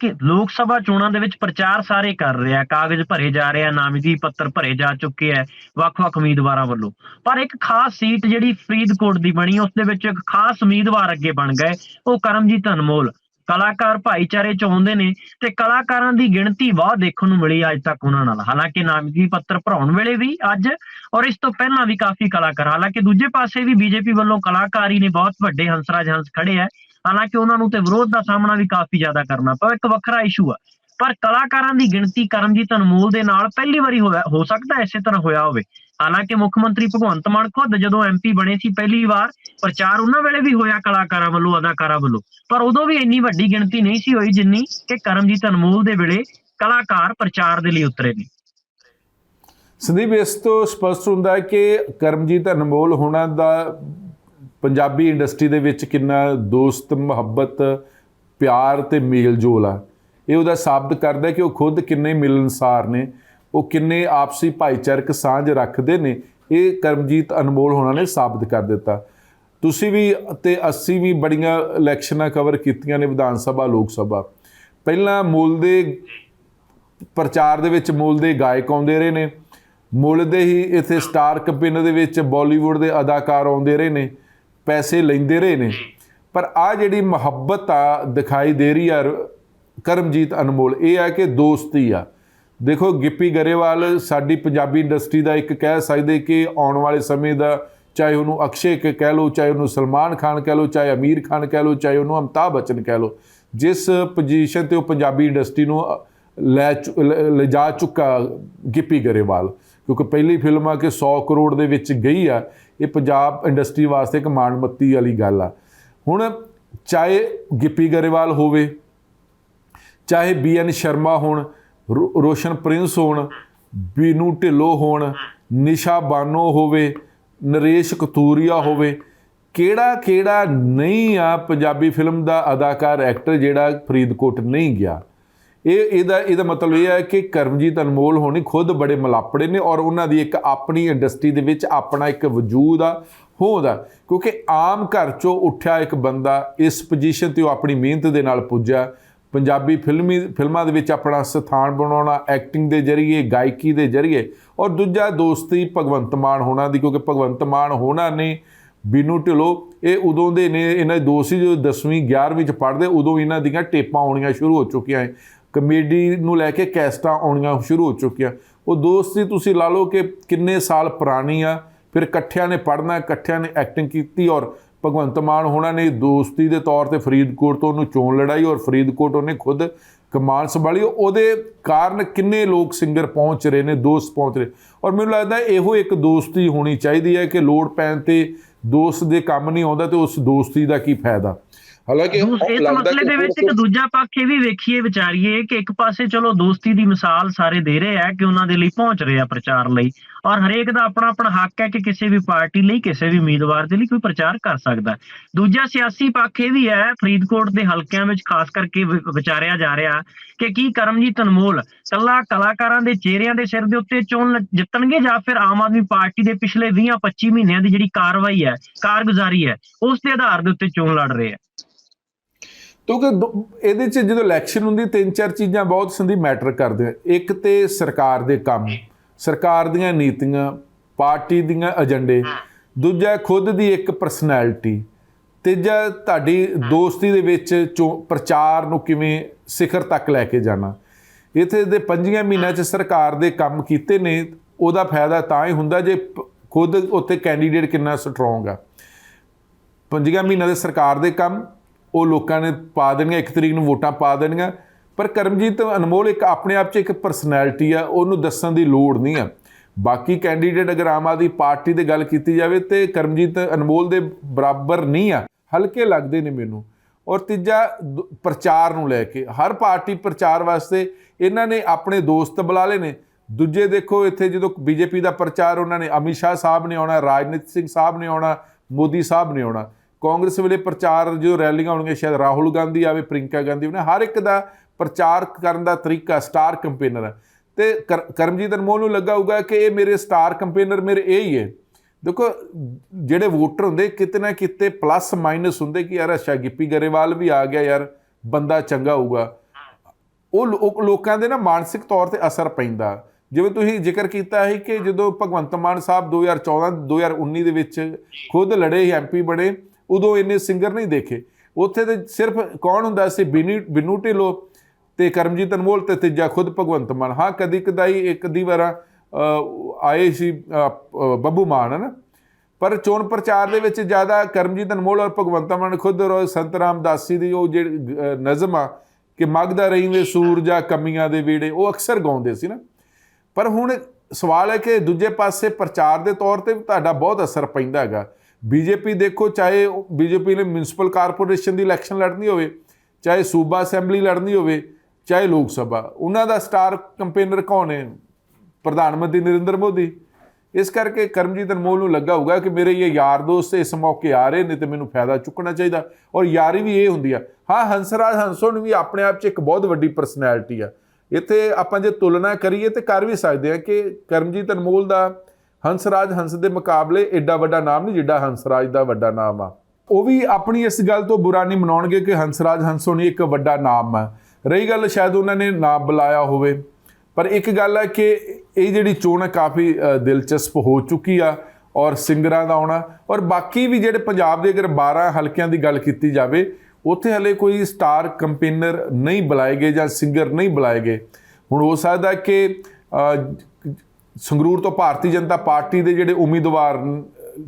ਕਿ ਲੋਕ ਸਭਾ ਚੋਣਾਂ ਦੇ ਵਿੱਚ ਪ੍ਰਚਾਰ ਸਾਰੇ ਕਰ ਰਿਹਾ, ਕਾਗਜ਼ ਭਰੇ ਜਾ ਰਹੇ ਆ, ਨਾਮਜ਼ਦਗੀ ਪੱਤਰ ਭਰੇ ਜਾ ਚੁੱਕੇ ਆ ਵੱਖ-ਵੱਖ ਉਮੀਦਵਾਰਾਂ ਵੱਲੋਂ। ਪਰ ਇੱਕ ਖਾਸ ਸੀਟ ਜਿਹੜੀ ਫਰੀਦਕੋਟ ਦੀ ਬਣੀ, ਉਸ ਦੇ ਵਿੱਚ ਇੱਕ ਖਾਸ ਉਮੀਦਵਾਰ ਅੱਗੇ ਬਣ ਗਏ, ਉਹ ਕਰਮਜੀਤ ਅਨਮੋਲ। ਕਲਾਕਾਰ ਭਾਈਚਾਰੇ ਚ ਆਉਂਦੇ ਨੇ ਤੇ ਕਲਾਕਾਰਾਂ ਦੀ ਗਿਣਤੀ ਬਹੁਤ ਦੇਖਣ ਨੂੰ ਮਿਲੀ ਅੱਜ ਤੱਕ ਉਹਨਾਂ ਨਾਲ। ਹਾਲਾਂਕਿ ਨਾਮਜ਼ਦਗੀ ਪੱਤਰ ਭਰਾਉਣ ਵੇਲੇ ਵੀ ਅੱਜ ਔਰ ਇਸ ਤੋਂ ਪਹਿਲਾਂ ਵੀ ਕਾਫੀ ਕਲਾਕਾਰ, ਹਾਲਾਂਕਿ ਦੂਜੇ ਪਾਸੇ ਵੀ ਬੀਜੇਪੀ ਵੱਲੋਂ ਕਲਾਕਾਰੀ ਨੇ ਬਹੁਤ ਵੱਡੇ ਹੰਸਰਾਜ ਹੰਸ ਖੜੇ ਆ। ਹਾਲਾਂਕਿ ਉਹਨਾਂ ਨੂੰ ਤੇ ਵਿਰੋਧ ਦਾ ਸਾਹਮਣਾ ਵੀ ਕਾਫੀ ਜ਼ਿਆਦਾ ਕਰਨਾ ਪਿਆ ਇੱਕ ਵੱਖਰਾ ਇਸ਼ੂ ਆ। ਪਰ ਕਲਾਕਾਰਾਂ ਦੀ ਗਿਣਤੀ ਕਰਮਜੀਤ ਅਨਮੋਲ ਦੇ ਨਾਲ ਪਹਿਲੀ ਵਾਰੀ ਹੋਇਆ ਹੋ ਸਕਦਾ ਇਸੇ ਤਰ੍ਹਾਂ ਹੋਇਆ ਹੋਵੇ। ਹਾਲਾਂਕਿ ਮੁੱਖ ਮੰਤਰੀ ਭਗਵੰਤ ਮਾਨ ਖੁਦ ਜਦੋਂ ਐਮਪੀ ਬਣੇ ਸੀ ਪਹਿਲੀ ਵਾਰ, ਪ੍ਰਚਾਰ ਉਹਨਾਂ ਵੇਲੇ ਵੀ ਹੋਇਆ ਕਲਾਕਾਰਾਂ ਵੱਲੋਂ, ਅਦਾਕਾਰਾਂ ਵੱਲੋਂ। ਪਰ ਉਦੋਂ ਵੀ ਇੰਨੀ ਵੱਡੀ ਗਿਣਤੀ ਨਹੀਂ ਸੀ ਹੋਈ ਜਿੰਨੀ ਕਿ ਕਰਮਜੀਤ ਅਨਮੋਲ ਦੇ ਵੇਲੇ ਕਲਾਕਾਰ ਪ੍ਰਚਾਰ ਦੇ ਲਈ ਉਤਰੇ ਨੇ। ਸੰਦੀਪ, ਇਸ ਤੋਂ ਸਪਸ਼ਟ ਹੁੰਦਾ ਹੈ ਕਿ ਕਰਮਜੀਤ ਅਨਮੋਲ ਹੋਣਾ ਦਾ ਪੰਜਾਬੀ ਇੰਡਸਟਰੀ ਦੇ ਵਿੱਚ ਕਿੰਨਾ ਦੋਸਤ, ਮੁਹੱਬਤ, ਪਿਆਰ ਤੇ ਮੇਲ ਜੋਲ ਆ। ਇਹ ਉਹਦਾ ਸਾਬਤ ਕਰਦਾ ਕਿ ਉਹ ਖੁਦ ਕਿੰਨੇ ਮਿਲਨਸਾਰ ਨੇ, ਉਹ ਕਿੰਨੇ ਆਪਸੀ ਭਾਈਚਾਰਕ ਸਾਂਝ ਰੱਖਦੇ ਨੇ, ਇਹ ਕਰਮਜੀਤ ਅਨਮੋਲ ਹੋਣਾ ਨੇ ਸਾਬਤ ਕਰ ਦਿੱਤਾ। ਤੁਸੀਂ ਵੀ ਤੇ ਅਸੀਂ ਵੀ ਬੜੀਆਂ ਇਲੈਕਸ਼ਨਾਂ ਕਵਰ ਕੀਤੀਆਂ ਨੇ ਵਿਧਾਨ ਸਭਾ, ਲੋਕ ਸਭਾ। ਪਹਿਲਾਂ ਮੂਲ ਦੇ ਪ੍ਰਚਾਰ ਦੇ ਵਿੱਚ ਮੁੱਲ ਦੇ ਗਾਇਕ ਆਉਂਦੇ ਰਹੇ ਨੇ, ਮੁੱਲ ਦੇ ਹੀ ਇੱਥੇ ਸਟਾਰ ਕੈਂਪੇਨ ਦੇ ਵਿੱਚ ਬਾਲੀਵੁੱਡ ਦੇ ਅਦਾਕਾਰ ਆਉਂਦੇ ਰਹੇ ਨੇ। ਪੈਸੇ ਲੈਂਦੇ ਰਹੇ ਨੇ। ਪਰ ਆ ਜਿਹੜੀ ਮੁਹੱਬਤ ਆ ਦਿਖਾਈ ਦੇ ਰਹੀ ਆ ਰ- ਕਰਮਜੀਤ ਅਨਮੋਲ ਇਹ ਆ ਕਿ ਦੋਸਤੀ ਆ। ਦੇਖੋ ਗਿੱਪੀ ਗਰੇਵਾਲ ਸਾਡੀ ਪੰਜਾਬੀ ਇੰਡਸਟਰੀ ਦਾ ਇੱਕ ਕਹਿ ਸਕਦੇ ਕਿ ਆਉਣ ਵਾਲੇ ਸਮੇਂ ਦਾ ਚਾਹੇ ਉਹਨੂੰ ਅਕਸ਼ੇ ਕ- ਕਹਿ ਲਓ ਚਾਹੇ ਉਹਨੂੰ ਸਲਮਾਨ ਖਾਨ ਕਹਿ ਲਓ ਚਾਹੇ ਅਮੀਰ ਖਾਨ ਕਹਿ ਲਓ ਚਾਹੇ ਉਹਨੂੰ ਅਮਿਤਾਭ ਬੱਚਨ ਕਹਿ ਲਓ ਜਿਸ ਪੋਜੀਸ਼ਨ ਤੇ ਉਹ ਪੰਜਾਬੀ ਇੰਡਸਟਰੀ ਨੂੰ ਅ, ਲੈ ਚੁ- ਲਿਜਾ ਚੁੱਕਾ ਗਿੱਪੀ ਗਰੇਵਾਲ। ਕਿਉਂਕਿ ਪਹਿਲੀ ਫਿਲਮ ਆ ਕਿ 100 ਕਰੋੜ ਦੇ ਵਿੱਚ ਗਈ ਆ। ਇਹ ਪੰਜਾਬ ਇੰਡਸਟਰੀ ਵਾਸਤੇ ਇੱਕ ਮਾਣ ਬੱਤੀ ਵਾਲੀ ਗੱਲ ਆ। ਹੁਣ ਚਾਹੇ ਗਿੱਪੀ ਗਰੇਵਾਲ ਹੋਵੇ, ਚਾਹੇ ਬੀ ਐਨ ਸ਼ਰਮਾ ਹੋਣ, ਰੋ- ਰੋਸ਼ਨ ਪ੍ਰਿੰਸ ਹੋਣ, ਬੀਨੂ ਢਿੱਲੋਂ ਹੋਣ, ਨਿਸ਼ਾ ਬਾਨੋ ਹੋਵੇ, ਨਰੇਸ਼ ਕਤੂਰੀਆ ਹੋਵੇ ਕਿਹੜਾ ਕਿਹੜਾ ਨਹੀਂ ਆ ਪੰਜਾਬੀ ਫਿਲਮ ਦਾ ਅਦਾਕਾਰ, ਐਕਟਰ ਜਿਹੜਾ ਫਰੀਦਕੋਟ ਨਹੀਂ ਗਿਆ। ਇਹ ਇਹਦਾ ਇਹਦਾ ਮਤਲਬ ਇਹ ਹੈ ਕਿ ਕਰਮਜੀਤ ਅਨਮੋਲ ਹੋਣੀ ਖੁਦ ਬੜੇ ਮਲਾਪੜੇ ਨੇ ਔਰ ਉਹਨਾਂ ਦੀ ਇੱਕ ਆਪਣੀ ਇੰਡਸਟਰੀ ਦੇ ਵਿੱਚ ਆਪਣਾ ਇੱਕ ਵਜੂਦ ਆ, ਹੋਂਦ ਆ। ਕਿਉਂਕਿ ਆਮ ਘਰ ਚੋਂ ਉੱਠਿਆ ਇੱਕ ਬੰਦਾ ਇਸ ਪੋਜੀਸ਼ਨ ਤੇ ਉਹ ਆਪਣੀ ਮਿਹਨਤ ਦੇ ਨਾਲ ਪੁੱਜਿਆ। ਪੰਜਾਬੀ ਫਿਲਮੀ ਫਿਲਮਾਂ ਦੇ ਵਿੱਚ ਆਪਣਾ ਸਥਾਨ ਬਣਾਉਣਾ ਐਕਟਿੰਗ ਦੇ ਜ਼ਰੀਏ, ਗਾਇਕੀ ਦੇ ਜ਼ਰੀਏ ਔਰ ਦੂਜਾ ਦੋਸਤੀ ਭਗਵੰਤ ਮਾਨ ਹੋਣਾ ਦੀ, ਕਿਉਂਕਿ ਭਗਵੰਤ ਮਾਨ ਹੋਣਾ ਨੇ ਬੀਨੂ ਢਿੱਲੋਂ, ਇਹ ਉਦੋਂ ਦੇ ਨੇ, ਇਹਨਾਂ ਦੇ ਦੋਸਤ ਜਦੋਂ 10ਵੀਂ 11ਵੀਂ ਚ ਪੜ੍ਹਦੇ, ਉਦੋਂ ਇਹਨਾਂ ਦੀਆਂ ਟੇਪਾਂ ਆਉਣੀਆਂ ਸ਼ੁਰੂ ਹੋ ਚੁੱਕੀਆਂ ਹੈ ਕਮੇਡੀ ਨੂੰ ਲੈ ਕੇ ਕੈਸਟਾਂ ਆਉਣੀਆਂ ਸ਼ੁਰੂ ਹੋ ਚੁੱਕੀਆਂ। ਉਹ ਦੋਸਤੀ ਤੁਸੀਂ ਲਾ ਲਓ ਕਿ ਕਿੰਨੇ ਸਾਲ ਪੁਰਾਣੀ ਆ, ਫਿਰ ਇਕੱਠਿਆਂ ਨੇ ਪੜ੍ਹਨਾ, ਇਕੱਠਿਆਂ ਨੇ ਐਕਟਿੰਗ ਕੀਤੀ ਔਰ ਭਗਵੰਤ ਮਾਨ ਹੋਣਾ ਨੇ ਦੋਸਤੀ ਦੇ ਤੌਰ ਤੇ ਫਰੀਦਕੋਟ ਤੋਂ ਉਹਨੂੰ ਚੋਣ ਲੜਾਈ ਔਰ ਫਰੀਦਕੋਟ ਉਹਨੇ ਖੁਦ ਕਮਾਨ ਸੰਭਾਲੀ। ਉਹਦੇ ਕਾਰਨ ਕਿੰਨੇ ਲੋਕ ਸਿੰਗਰ ਪਹੁੰਚ ਰਹੇ ਨੇ, ਦੋਸਤ ਪਹੁੰਚ ਰਹੇ। ਔਰ ਮੈਨੂੰ ਲੱਗਦਾ ਇਹੋ ਇੱਕ ਦੋਸਤੀ ਹੋਣੀ ਚਾਹੀਦੀ ਹੈ ਕਿ ਲੋੜ ਪੈਣ ਤੇ ਦੋਸਤ ਦੇ ਕੰਮ ਨਹੀਂ ਆਉਂਦਾ ਤੇ ਉਸ ਦੋਸਤੀ ਦਾ ਕੀ ਫਾਇਦਾ। ਹਾਲਾਂਕਿ ਇਸ ਮਸਲੇ ਦੇ ਵਿੱਚ ਇੱਕ ਦੂਜਾ ਪੱਖ ਇਹ ਵੀ ਵੇਖੀਏ ਵਿਚਾਰੀਏ ਕਿ ਇੱਕ ਪਾਸੇ ਚਲੋ ਦੋਸਤੀ ਦੀ ਮਿਸਾਲ ਸਾਰੇ ਦੇ ਰਹੇ ਆ ਕਿ ਉਹਨਾਂ ਦੇ ਲਈ ਪਹੁੰਚ ਰਹੇ ਆ ਪ੍ਰਚਾਰ ਲਈ ਔਰ ਹਰੇਕ ਦਾ ਆਪਣਾ ਆਪਣਾ ਹੱਕ ਹੈ ਕਿ ਕਿਸੇ ਵੀ ਪਾਰਟੀ ਲਈ ਕਿਸੇ ਵੀ ਉਮੀਦਵਾਰ ਦੇ ਲਈ ਕੋਈ ਪ੍ਰਚਾਰ ਕਰ ਸਕਦਾ। ਦੂਜਾ ਸਿਆਸੀ ਪੱਖ ਇਹ ਵੀ ਹੈ ਫਰੀਦਕੋਟ ਦੇ ਹਲਕਿਆਂ ਵਿੱਚ ਖਾਸ ਕਰਕੇ ਵਿਚਾਰਿਆ ਜਾ ਰਿਹਾ ਕਿ ਕੀ ਕਰਮਜੀਤ ਅਨਮੋਲ ਕੱਲਾ ਕਲਾਕਾਰਾਂ ਦੇ ਚਿਹਰਿਆਂ ਦੇ ਸਿਰ ਦੇ ਉੱਤੇ ਚੋਣ ਜਿੱਤਣਗੇ ਜਾਂ ਫਿਰ ਆਮ ਆਦਮੀ ਪਾਰਟੀ ਦੇ ਪਿਛਲੇ 20-25 ਮਹੀਨਿਆਂ ਦੀ ਜਿਹੜੀ ਕਾਰਵਾਈ ਹੈ ਕਾਰਗੁਜ਼ਾਰੀ ਹੈ ਉਸ ਦੇ ਆਧਾਰ ਦੇ ਉੱਤੇ ਚੋਣ ਲੜ ਰਹੇ ਆ ਕਿਉਂਕਿ ਦੋ- ਇਹਦੇ ਚ ਜਦੋਂ ਇਲੈਕਸ਼ਨ ਹੁੰਦੀ, ਤਿੰਨ ਚਾਰ ਚੀਜ਼ਾਂ ਬਹੁਤ ਸੰਦੀ ਮੈਟਰ ਕਰਦੀਆਂ ਇੱਕ ਤੇ ਸਰਕਾਰ ਦੇ ਕੰਮ, ਸਰਕਾਰ ਦੀਆਂ ਨੀਤੀਆਂ, ਪਾਰਟੀ ਦੀਆਂ ਏਜੰਡੇ ਦੂਜਾ ਖੁਦ ਦੀ ਇੱਕ ਪਰਸਨੈਲਿਟੀ ਤੀਜਾ ਤੁਹਾਡੀ ਦੋਸਤੀ ਦੇ ਵਿੱਚ ਚੋਂ- ਪ੍ਰਚਾਰ ਨੂੰ ਕਿਵੇਂ ਸਿਖਰ ਤੱਕ ਲੈ ਕੇ ਜਾਣਾ। ਇਥੇ ਦੇ ਪੰਜੀਆਂ ਮਹੀਨਿਆਂ ਚ ਸਰਕਾਰ ਦੇ ਕੰਮ ਕੀਤੇ ਨੇ, ਉਹਦਾ ਫਾਇਦਾ ਤਾਂ ਹੀ ਹੁੰਦਾ ਜੇ ਪ- ਖੁਦ ਉੱਥੇ ਕੈਂਡੀਡੇਟ ਕਿੰਨਾ ਸਟਰੋਂਗ ਆ। ਪੰਜੀਆਂ ਮਹੀਨਿਆਂ ਦੇ ਸਰਕਾਰ ਦੇ ਕੰਮ ਉਹ ਲੋਕਾਂ ਨੇ ਪਾ ਦੇਣੀਆਂ, ਇੱਕ ਤਰੀਕ ਨੂੰ ਵੋਟਾਂ ਪਾ ਦੇਣਗੀਆਂ ਪਰ ਕਰਮਜੀਤ ਅਨਮੋਲ ਇੱਕ ਆਪਣੇ ਆਪ 'ਚ ਇੱਕ ਪਰਸਨੈਲਿਟੀ ਆ, ਉਹਨੂੰ ਦੱਸਣ ਦੀ ਲੋੜ ਨਹੀਂ ਆ। ਬਾਕੀ ਕੈਂਡੀਡੇਟ ਅਗਰ ਆਮ ਆਦਮੀ ਪਾਰਟੀ ਦੇ ਗੱਲ ਕੀਤੀ ਜਾਵੇ ਤੇ ਕਰਮਜੀਤ ਅਨਮੋਲ ਦੇ ਬਰਾਬਰ ਨਹੀਂ ਆ, ਹਲਕੇ ਲੱਗਦੇ ਨੇ ਮੈਨੂੰ। ਔਰ ਤੀਜਾ, ਦ- ਪ੍ਰਚਾਰ ਨੂੰ ਲੈ ਕੇ। ਹਰ ਪਾਰਟੀ ਪ੍ਰਚਾਰ ਵਾਸਤੇ ਇਹਨਾਂ ਨੇ ਆਪਣੇ ਦੋਸਤ ਬੁਲਾ ਲਏ ਨੇ। ਦੂਜੇ ਦੇਖੋ, ਇੱਥੇ ਜਦੋਂ ਬੀਜੇਪੀ ਦਾ ਪ੍ਰਚਾਰ, ਉਹਨਾਂ ਨੇ ਅਮਿਤ ਸ਼ਾਹ ਸਾਹਿਬ ਨੇ ਆਉਣਾ, ਰਾਜਨੀਤ ਸਿੰਘ ਸਾਹਿਬ ਨੇ ਆਉਣਾ, ਮੋਦੀ ਸਾਹਿਬ ਨੇ ਆਉਣਾ। ਕਾਂਗਰਸ ਵੇਲੇ ਪ੍ਰਚਾਰ ਜੋ ਰੈਲੀਆਂ ਹੋਣਗੀਆਂ, ਸ਼ਾਇਦ ਰਾਹੁਲ ਗਾਂਧੀ ਆਵੇ ਪ੍ਰਿੰਕਾ ਗਾਂਧੀ ਆਵੇ ਹਰ ਇੱਕ ਦਾ ਪ੍ਰਚਾਰ ਕਰਨ ਦਾ ਤਰੀਕਾ ਸਟਾਰ ਕੰਪੇਨਰ ਹੈ। ਤੇ ਕਰ- ਕਰਮਜੀਤ ਅਨਮੋਲ ਨੂੰ ਲੱਗਾ ਹੋਊਗਾ ਕਿ ਇਹ ਮੇਰੇ ਸਟਾਰ ਕੰਪੇਨਰ ਮੇਰੇ ਇਹ ਹੀ ਹੈ। ਦੇਖੋ, ਜਿਹੜੇ ਵੋਟਰ ਹੁੰਦੇ, ਕਿਤੇ ਨਾ ਕਿਤੇ ਪਲੱਸ ਮਾਈਨਸ ਹੁੰਦੇ ਕਿ ਯਾਰ ਅੱਛਾ, ਗਿੱਪੀ ਗਰੇਵਾਲ ਵੀ ਆ ਗਿਆ ਯਾਰ, ਬੰਦਾ ਚੰਗਾ ਹੋਊਗਾ। ਉਹ ਲੋਕਾਂ ਦੇ ਨਾ ਮਾਨਸਿਕ ਤੌਰ ਤੇ ਅਸਰ ਪੈਂਦਾ। ਜਿਵੇਂ ਤੁਸੀਂ ਜ਼ਿਕਰ ਕੀਤਾ ਹੈ ਕਿ ਜਦੋਂ ਭਗਵੰਤ ਮਾਨ ਸਾਹਿਬ 2014 2019 ਦੇ ਵਿੱਚ ਖੁਦ ਲੜੇ ਸੀ ਐਮਪੀ ਬਣੇ ਉਦੋਂ ਇੰਨੇ ਸਿੰਗਰ ਨਹੀਂ ਦੇਖੇ। ਉੱਥੇ ਤੇ ਸਿਰਫ ਕੌਣ ਹੁੰਦਾ ਸੀ? ਬਿਨੀ ਬਿਨੂ ਢਿੱਲੋਂ ਤੇ ਕਰਮਜੀਤ ਅਨਮੋਲ ਤੇ ਤੀਜਾ ਖੁਦ ਭਗਵੰਤ ਮਾਨ। ਹਾਂ ਕਦੀ ਕਦਾਈ ਇੱਕ ਦੀ ਵਾਰਾ ਆਏ ਸੀ ਅ, ਬੱਬੂ ਮਾਨ ਹੈ ਨਾ ਪਰ ਚੋਣ ਪ੍ਰਚਾਰ ਦੇ ਵਿੱਚ ਜ਼ਿਆਦਾ ਕਰਮਜੀਤ ਅਨਮੋਲ ਔਰ ਭਗਵੰਤ ਮਾਨ ਖੁਦ ਔਰ ਸੰਤ ਰਾਮਦਾਸੀ ਦੀ ਉਹ ਜਿਹੜੀ ਨਜ਼ਮ ਆ ਕਿ ਮਗਦਾ ਰਹੀਵੇਂ ਸੂਰਜਾ ਕਮੀਆਂ ਦੇ ਵੇੜੇ ਉਹ ਅਕਸਰ ਗਾਉਂਦੇ ਸੀ ਨਾ। ਪਰ ਹੁਣ ਸਵਾਲ ਹੈ ਕਿ ਦੂਜੇ ਪਾਸੇ ਪ੍ਰਚਾਰ ਦੇ ਤੌਰ ਤੇ ਵੀ ਤੁਹਾਡਾ ਬਹੁਤ ਅਸਰ ਪੈਂਦਾ ਹੈਗਾ। ਬੀਜੇਪੀ ਦੇਖੋ, ਚਾਹੇ ਬੀਜੇਪੀ ਨੇ ਮਿਊਨਿਸਪਲ ਕਾਰਪੋਰੇਸ਼ਨ ਦੀ ਇਲੈਕਸ਼ਨ ਲੜਨੀ ਹੋਵੇ, ਚਾਹੇ ਸੂਬਾ ਅਸੈਂਬਲੀ ਲੜਨੀ ਹੋਵੇ, ਚਾਹੇ ਲੋਕ ਸਭਾ, ਉਹਨਾਂ ਦਾ ਸਟਾਰ ਕੰਪੇਨਰ ਕੌਣ ਹੈ? ਪ੍ਰਧਾਨ ਮੰਤਰੀ ਨਰਿੰਦਰ ਮੋਦੀ। ਇਸ ਕਰਕੇ ਕਰਮਜੀਤ ਅਨਮੋਲ ਨੂੰ ਲੱਗਾ ਹੋਊਗਾ ਕਿ ਮੇਰੇ ਇਹ ਯਾਰ ਦੋਸਤ ਇਸ ਮੌਕੇ ਆ ਰਹੇ ਨੇ ਤੇ ਮੈਨੂੰ ਫਾਇਦਾ ਚੁੱਕਣਾ ਚਾਹੀਦਾ। ਔਰ ਯਾਰੀ ਵੀ ਇਹ ਹੁੰਦੀ ਆ, ਹਾਂ, ਹੰਸਰਾਜ ਹੰਸੋਨ ਵੀ ਆਪਣੇ ਆਪ 'ਚ ਇੱਕ ਬਹੁਤ ਵੱਡੀ ਪਰਸਨੈਲਿਟੀ ਆ। ਇੱਥੇ ਆਪਾਂ ਜੇ ਤੁਲਨਾ ਕਰੀਏ ਤੇ ਕਰ ਵੀ ਸਕਦੇ ਆ ਕਿ ਕਰਮਜੀਤ ਅਨਮੋਲ ਦਾ ਹੰਸਰਾਜ ਹੰਸ ਦੇ ਮੁਕਾਬਲੇ ਐਡਾ ਵੱਡਾ ਨਾਮ ਨਹੀਂ, ਜਿੱਡਾ ਹੰਸਰਾਜ ਦਾ ਵੱਡਾ ਨਾਮ ਆ। ਉਹ ਵੀ ਆਪਣੀ ਇਸ ਗੱਲ ਤੋਂ ਬੁਰਾ ਨਹੀਂ ਮਨਾਉਣਗੇ ਕਿ ਹੰਸਰਾਜ ਹੰਸੋਨੀ ਇੱਕ ਵੱਡਾ ਨਾਮ ਆ। ਰਹੀ ਗੱਲ ਸ਼ਾਇਦ ਉਹਨਾਂ ਨੇ ਨਾਮ ਬੁਲਾਇਆ ਹੋਵੇ। ਪਰ ਇੱਕ ਗੱਲ ਹੈ ਕਿ ਇਹ ਜਿਹੜੀ ਚੋਣ ਹੈ ਕਾਫੀ ਦਿਲਚਸਪ ਹੋ ਚੁੱਕੀ ਆ ਔਰ ਸਿੰਗਰਾਂ ਦਾ ਆਉਣਾ। ਔਰ ਬਾਕੀ ਵੀ ਜਿਹੜੇ ਪੰਜਾਬ ਦੇ ਅਗਰ 12 ਹਲਕਿਆਂ ਦੀ ਗੱਲ ਕੀਤੀ ਜਾਵੇ, ਉੱਥੇ ਹਲੇ ਕੋਈ ਸਟਾਰ ਕੰਪੇਨਰ ਨਹੀਂ ਬੁਲਾਏ ਗਏ ਜਾਂ ਸਿੰਗਰ ਨਹੀਂ ਬੁਲਾਏ ਗਏ। ਹੁਣ ਹੋ ਸਕਦਾ ਕਿ ਸੰਗਰੂਰ ਤੋਂ ਭਾਰਤੀ ਜਨਤਾ ਪਾਰਟੀ ਦੇ ਜਿਹੜੇ ਉਮੀਦਵਾਰ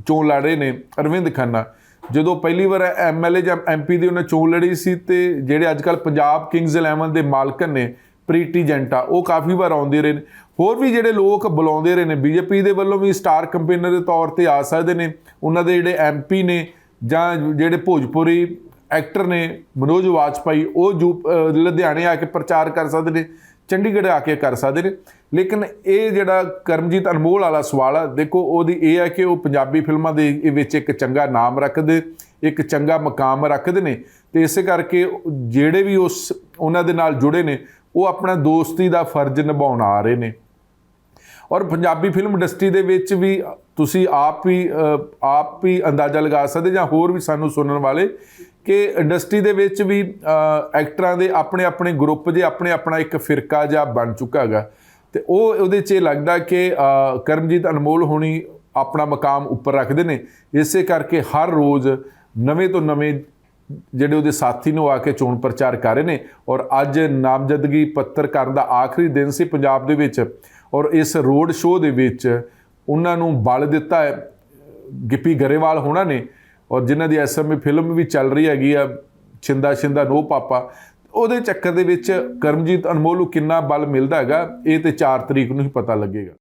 ਚੋਣ ਲੜ ਰਹੇ ਨੇ, ਅਰਵਿੰਦ ਖੰਨਾ, ਜਦੋਂ ਪਹਿਲੀ ਵਾਰ ਐਮਐਲਏ ਜਾਂ ਐਮਪੀ ਦੀ ਉਹਨੇ ਚੋਣ ਲੜੀ ਸੀ ਤੇ ਜਿਹੜੇ ਅੱਜਕੱਲ ਪੰਜਾਬ ਕਿੰਗਸ 11 ਦੇ ਮਾਲਕਨ ਨੇ ਪ੍ਰੀਟੀ ਜੈਂਟਾ, ਉਹ ਕਾਫੀ ਵਾਰ ਆਉਂਦੇ ਰਹੇ ਨੇ। ਹੋਰ ਵੀ ਜਿਹੜੇ ਲੋਕ ਬੁਲਾਉਂਦੇ ਰਹੇ ਨੇ ਬੀਜੇਪੀ ਦੇ ਵੱਲੋਂ ਵੀ ਸਟਾਰ ਕੰਪੇਨਰ ਦੇ ਤੌਰ ਤੇ ਆ ਸਕਦੇ ਨੇ, ਉਹਨਾਂ ਦੇ ਜਿਹੜੇ ਐਮਪੀ ਨੇ ਜਾਂ ਜਿਹੜੇ ਭੋਜਪੁਰੀ ਐਕਟਰ ਨੇ, ਮਨੋਜ ਵਾਜਪਾਈ, ਉਹ ਜੂ ਲੁਧਿਆਣੇ ਆ ਕੇ ਪ੍ਰਚਾਰ ਕਰ ਸਕਦੇ ਨੇ। ਚੰਡੀਗੜ੍ਹ ਆ ਕੇ ਕਰ ਸਕਦੇ ਨੇ। ਲੇਕਿਨ ਇਹ ਜਿਹੜਾ ਕਰਮਜੀਤ ਅਨਮੋਲ ਵਾਲਾ ਸਵਾਲ ਆ, ਦੇਖੋ ਉਹਦੀ ਇਹ ਹੈ ਕਿ ਉਹ ਪੰਜਾਬੀ ਫਿਲਮਾਂ ਦੇ ਵਿੱਚ ਇੱਕ ਚੰਗਾ ਨਾਮ ਰੱਖਦੇ, ਇੱਕ ਚੰਗਾ ਮਕਾਮ ਰੱਖਦੇ ਨੇ। ਤੇ ਇਸੇ ਕਰਕੇ ਜਿਹੜੇ ਵੀ ਉਸ ਉਹਨਾਂ ਦੇ ਨਾਲ ਜੁੜੇ ਨੇ, ਉਹ ਆਪਣਾ ਦੋਸਤੀ ਦਾ ਫਰਜ਼ ਨਿਭਾਉਣ ਆ ਰਹੇ ਨੇ। ਔਰ ਪੰਜਾਬੀ ਫਿਲਮ ਇੰਡਸਟਰੀ ਦੇ ਵਿੱਚ ਵੀ ਤੁਸੀਂ ਆਪ ਹੀ ਆਪ ਹੀ ਅੰਦਾਜ਼ਾ ਲਗਾ ਸਕਦੇ ਜਾਂ ਹੋਰ ਵੀ ਸਾਨੂੰ ਸੁਣਨ ਵਾਲੇ ਕਿ ਇੰਡਸਟਰੀ ਦੇ ਵਿੱਚ ਵੀ ਐਕਟਰਾਂ ਦੇ ਆਪਣੇ ਆਪਣੇ ਗਰੁੱਪ ਜੇ ਆਪਣੇ ਆਪਣਾ ਇੱਕ ਫਿਰਕਾ ਜਿਹਾ ਬਣ ਚੁੱਕਾ ਹੈਗਾ। ਤੇ ਉਹ ਉਹਦੇ 'ਚ ਇਹ ਲੱਗਦਾ ਕਿ ਕਰਮਜੀਤ ਅਨਮੋਲ ਹੋਣੀ ਆਪਣਾ ਮਕਾਮ ਉੱਪਰ ਰੱਖਦੇ ਨੇ। ਇਸੇ ਕਰਕੇ ਹਰ ਰੋਜ਼ ਨਵੇਂ ਤੋਂ ਨਵੇਂ ਜਿਹੜੇ ਉਹਦੇ ਸਾਥੀ ਨੂੰ ਆ ਕੇ ਚੋਣ ਪ੍ਰਚਾਰ ਕਰ ਰਹੇ ਨੇ। ਔਰ ਅੱਜ ਨਾਮਜ਼ਦਗੀ ਪੱਤਰ ਕਰਨ ਦਾ ਆਖਰੀ ਦਿਨ ਸੀ ਪੰਜਾਬ ਦੇ ਵਿੱਚ। ਔਰ ਇਸ ਰੋਡ ਸ਼ੋਅ ਦੇ ਵਿੱਚ ਉਹਨਾਂ ਨੂੰ ਬਲ ਦਿੱਤਾ ਹੈ। ਗਿੱਪੀ ਗਰੇਵਾਲ ਹੋਣਾ ਨੇ ਔਰ ਜਿਨ੍ਹਾਂ ਦੀ ਇਸ ਸਮੇਂ ਫਿਲਮ ਵੀ ਚੱਲ ਰਹੀ ਹੈਗੀ ਆ, ਛਿੰਦਾ ਛਿੰਦਾ ਨੋ ਪਾਪਾ, ਉਹਦੇ ਚੱਕਰ ਦੇ ਵਿੱਚ ਕਰਮਜੀਤ ਅਨਮੋਲ ਨੂੰ ਕਿੰਨਾ ਬਲ ਮਿਲਦਾ ਹੈਗਾ, ਇਹ ਤੇ 4 ਤਰੀਕ ਨੂੰ ਹੀ ਪਤਾ ਲੱਗੇਗਾ।